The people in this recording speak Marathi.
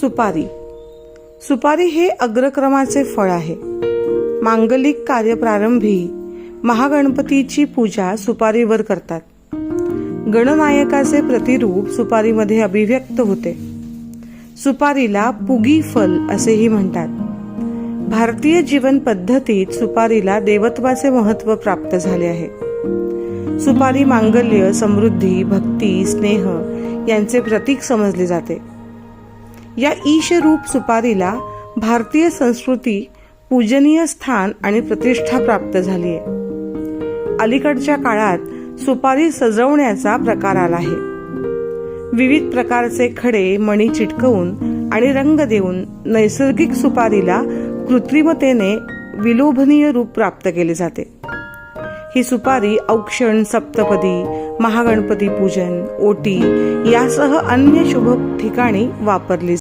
सुपारी. सुपारी हे अग्रक्रमाचे फळ आहे. मांगलिक कार्यप्रारंभी महागणपतीची पूजा सुपारीवर करतात. गणनायकाचे प्रतिरूप सुपारीमध्ये अभिव्यक्त होते. सुपारीला पुगी फल असेही म्हणतात. भारतीय जीवन पद्धतीत सुपारीला देवत्वाचे महत्त्व प्राप्त झाले आहे. सुपारी मांगल्य समृद्धी भक्ती स्नेह यांचे प्रतीक समजले जाते. या ईशरूप सुपारीला भारतीय संस्कृती पूजनीय स्थान आणि प्रतिष्ठा प्राप्त झाली आहे. अलीकडच्या काळात सुपारी सजवण्याचा प्रकार आला आहे. विविध प्रकारचे खडे मणी चिटकवून आणि रंग देऊन नैसर्गिक सुपारीला कृत्रिमतेने विलोभनीय रूप प्राप्त केले जाते. ही सुपारी औक्षण सप्तपदी महागणपती पूजन ओटी यासह अन्य शुभ ठिकाणी वापरली